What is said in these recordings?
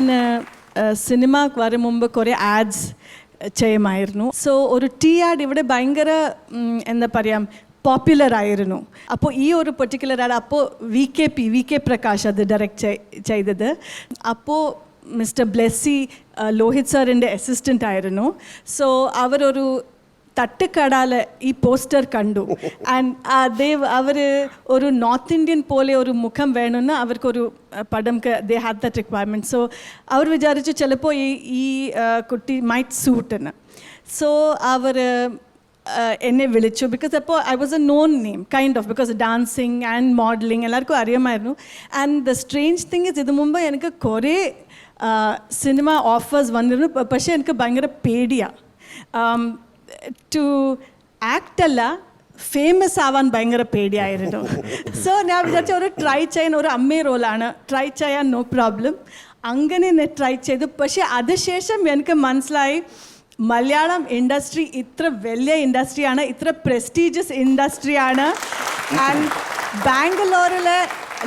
ഞാൻ സിനിമ വരും മുമ്പ് കുറേ ആഡ്സ് ചെയ്യുമായിരുന്നു. സോ ഒരു ടീ ആഡ് ഇവിടെ ഭയങ്കര എന്താ പറയുക പോപ്പുലർ ആയിരുന്നു. അപ്പോൾ ഈ ഒരു പെർട്ടിക്കുലർ ആഡ് അപ്പോൾ V K P V K Prakash അത് ഡയറക്റ്റ് ചെയ്തത്. അപ്പോൾ മിസ്റ്റർ ബ്ലെസ്സി ലോഹിത് സാറിന്റെ അസിസ്റ്റന്റ് ആയിരുന്നു. സോ അവരൊരു തട്ടുകടാൽ ഈ പോസ്റ്റർ കണ്ടു. ആൻഡ് ദേവ് അവർ ഒരു നോർത്ത് ഇന്ത്യൻ പോലെ ഒരു മുഖം വേണമെന്ന് അവർക്കൊരു പടം they have the requirement so അവർ വിചാരിച്ചു ചിലപ്പോൾ ഈ ഈ കുട്ടി മൈറ്റ് സൂട്ടെന്ന് സോ അവർ എന്നെ വിളിച്ചു. ബിക്കോസ് അപ്പോൾ I was a known name kind of because dancing and modelling എല്ലാവർക്കും അറിയാമായിരുന്നു. And the strange thing is ഇത് മുമ്പ് എനിക്ക് കുറേ സിനിമ ഓഫേഴ്സ് വന്നിരുന്നു. പക്ഷേ എനിക്ക് ഭയങ്കര പേടിയാണ് ടു ആക്ട് അല്ല ഫേമസ് ആവാൻ ഭയങ്കര പേടിയായിരുന്നു. സോ ഞാൻ വിചാരിച്ച ഒരു ട്രൈ ചെയ്യാൻ ഒരു അമ്മ റോളാണ് ട്രൈ ചെയ്യാൻ നോ പ്രോബ്ലം അങ്ങനെ ഞാൻ ട്രൈ ചെയ്തു. പക്ഷേ അതിനുശേഷം എനിക്ക് മനസ്സിലായി മലയാളം ഇൻഡസ്ട്രി ഇത്ര വലിയ ഇൻഡസ്ട്രിയാണ് ഇത്ര പ്രസ്റ്റീജിയസ് ഇൻഡസ്ട്രിയാണ് ആൻഡ് ബാംഗ്ലൂരിൽ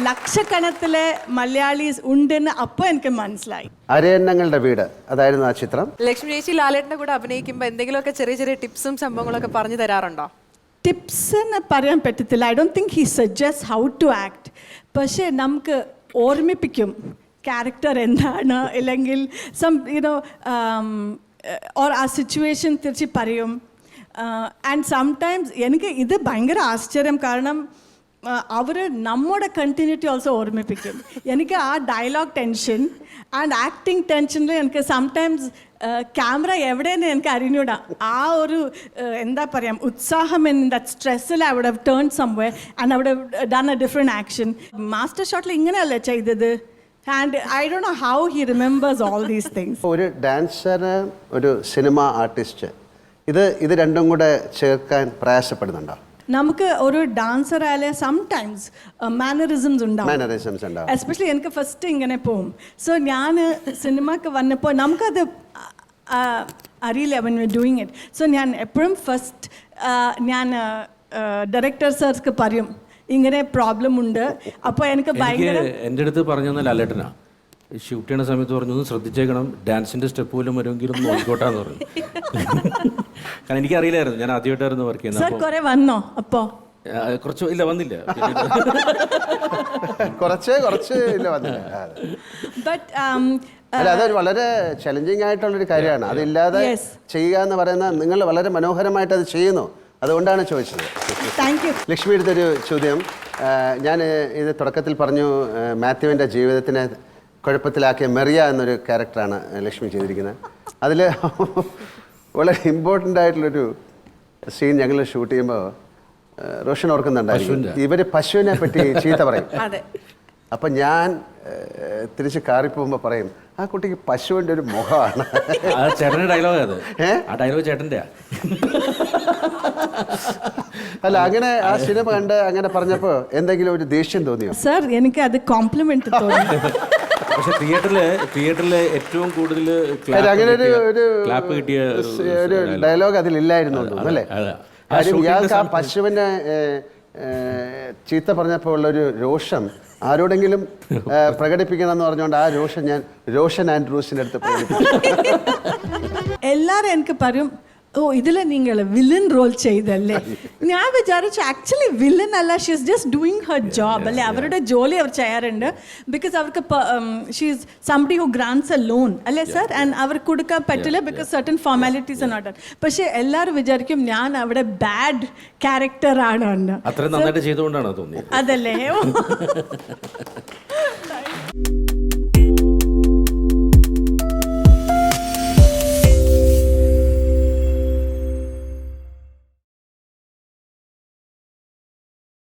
ലക്ഷക്കണക്കിലെ മലയാളീസ് ഉണ്ടെന്ന് അപ്പൊ എനിക്ക് മനസ്സിലായി. അരയന്നങ്ങളുടെ വീട് അതായിരുന്നു ആ ചിത്രം. ലക്ഷ്മി ചേച്ചി ലാലേട്ടിന്റെ കൂടെ അഭിനയിക്കുമ്പോൾ എന്തെങ്കിലുമൊക്കെ ചെറിയ ചെറിയ ടിപ്സും സംഭവങ്ങളൊക്കെ പറഞ്ഞു തരാറുണ്ടോ? ടിപ്സ് എന്ന് പറയാൻ പറ്റത്തില്ല. I don't think he suggest how to act പക്ഷേ നമുക്ക് ഓർമ്മിപ്പിക്കും ക്യാരക്ടർ എന്താണ് അല്ലെങ്കിൽ സം യുനോ ഓർ ആ സിറ്റുവേഷൻ തിരിച്ച് പറയും. ആൻഡ് സംടൈംസ് എനിക്ക് ഇത് ഭയങ്കര ആശ്ചര്യം. കാരണം അവർ നമ്മുടെ കണ്ടിന്യൂറ്റി ഓൾസോ ഓർമ്മിപ്പിക്കും. എനിക്ക് ആ ഡയലോഗ് ടെൻഷൻ ആൻഡ് ആക്ടിങ് ടെൻഷനിൽ എനിക്ക് സംടൈംസ് ക്യാമറ എവിടെയെന്ന് എനിക്ക് അറിഞ്ഞൂടാ. ആ ഒരു എന്താ പറയാം ഉത്സാഹം ഇൻ സ്ട്രെസ്സിൽ അവിടെ ടേൺ സംവേ ആൻഡ് അവിടെ done a different action master ഷോട്ടിൽ ഇങ്ങനെയല്ലേ ചെയ്തത്? And I Dr know how he remembers all these things ഒരു ഡാൻസറ് ഒരു സിനിമ ആർട്ടിസ്റ്റ് ഇത് ഇത് രണ്ടും കൂടെ ചേർക്കാൻ പ്രയാസപ്പെടുന്നുണ്ടോ? നമുക്ക് ഒരു ഡാൻസർ ആയാലേ സംടൈംസ് മാനറിസംസ് ഉണ്ടാവും. മാനറിസംസ് ഉണ്ടാവും. എസ്പെഷ്യലി എനിക്ക് ഫസ്റ്റ് ഇങ്ങനെ പോവും. സോ ഞാൻ സിനിമക്ക് വന്നപ്പോൾ നമുക്കത് അറിയില്ല വൻ യു ഡൂയിങ് ഇറ്റ് സോ ഞാൻ എപ്പോഴും ഫസ്റ്റ് ഞാൻ ഡയറക്ടർ സാർക്ക് പറയും ഇങ്ങനെ പ്രോബ്ലം ഉണ്ട്. അപ്പോൾ എനിക്ക് ഭയങ്കര എന്റെ അടുത്ത് പറഞ്ഞു തന്ന ലാലേട്ടനാ ഷൂട്ട് ചെയ്യണ സമയത്ത് പറഞ്ഞു ഒന്ന് ശ്രദ്ധിച്ചേക്കണം. ഡാൻസിന്റെ സ്റ്റെപ്പ് പോലും വരുമെങ്കിലും നോക്കിക്കോട്ടാന്ന് പറഞ്ഞു. കാരണം എനിക്ക് അറിയില്ലായിരുന്നു ഞാൻ ആദ്യമായിട്ടായിരുന്നു വർക്ക് ചെയ്യുന്നത്. സാർ കുറെ വന്നോ? അപ്പോ? കുറച്ച് ഇല്ല വന്നില്ല. കുറച്ച് കുറച്ച് ഇല്ല വന്നില്ല. അതെ. ബട്ട് അല്ല അതൊരു വളരെ ചലഞ്ചിങ് ആയിട്ടുള്ളൊരു കാര്യമാണ്. അതില്ലാതെ Yes. ചെയ്യുക എന്ന് പറയുന്നത് നിങ്ങൾ വളരെ മനോഹരമായിട്ട് അത് ചെയ്യുന്നു. അതുകൊണ്ടാണ് ചോദിച്ചത്. താങ്ക് യു ലക്ഷ്മി എടുത്തൊരു ചോദ്യം. ഞാൻ ഇത് തുടക്കത്തിൽ പറഞ്ഞു ആ, മാത്യുവിന്റെ ജീവിതത്തിനെ കുഴപ്പത്തിലാക്കിയ മെറിയ എന്നൊരു ക്യാരക്ടറാണ് ലക്ഷ്മി ചെയ്തിരിക്കുന്നത്. അതിൽ വളരെ ഇമ്പോർട്ടന്റ് ആയിട്ടുള്ളൊരു സീൻ ഞങ്ങൾ ഷൂട്ട് ചെയ്യുമ്പോൾ റോഷൻ ഓർക്കുന്നുണ്ടായിരുന്നു ഇവർ പശുവിനെ പറ്റി ചീത്ത പറയും. അതെ. അപ്പം ഞാൻ തിരിച്ച് കാറി പോകുമ്പോൾ പറയും ആ കുട്ടിക്ക് പശുവിന്റെ ഒരു മുഖമാണ്. ആ ചേട്ടന്റെ ഡയലോഗ് അത്. ആ ഡയലോഗ് ചേട്ടന്റെ. അല്ല അങ്ങനെ ആ സിനിമ കണ്ട് അങ്ങനെ പറഞ്ഞപ്പോൾ എന്തെങ്കിലും ഒരു ദേഷ്യം തോന്നിയോ? സാർ എനിക്ക് അത് കോംപ്ലിമെന്റ് തോന്നി. പക്ഷെ തിയേറ്ററിൽ തിയേറ്ററിൽ ഏറ്റവും കൂടുതൽ അങ്ങനെ ഒരു ഒരു ക്ലാപ്പ് കിട്ടിയ ഒരു ഡയലോഗ് അതിലില്ലായിരുന്നു അല്ലേ? കാര്യം ഇയാൾക്ക് ആ പശുവിനെ ചീത്ത പറഞ്ഞപ്പോൾ ഉള്ളൊരു രോഷം ആരോടെങ്കിലും പ്രകടിപ്പിക്കണം എന്ന് പറഞ്ഞുകൊണ്ട് ആ രോഷം ഞാൻ രോഷൻ ആൻഡ്രൂസിന്റെ അടുത്ത് പ്രകടിപ്പിച്ചു. എല്ലാരും എനിക്ക് പറയും ഓ ഇതിൽ നിങ്ങൾ വില്ലൻ റോൾ ചെയ്തല്ലേ? ഞാൻ വിചാരിച്ചു ആക്ച്വലി വില്ലൻ അല്ല she's just doing her job അല്ലേ? അവരുടെ ജോലി അവർ ചെയ്യാറുണ്ട്. ബിക്കോസ് അവർക്ക് she's somebody who grants a loan അല്ലേ സർ ആൻഡ് അവർ കൊടുക്കാൻ പറ്റില്ല ബിക്കോസ് സർട്ടൻ ഫോർമാലിറ്റീസ് നോട്ട് പക്ഷേ എല്ലാവരും വിചാരിക്കും ഞാൻ അവിടെ ബാഡ് ക്യാരക്ടർ ആണ് അതല്ലേ?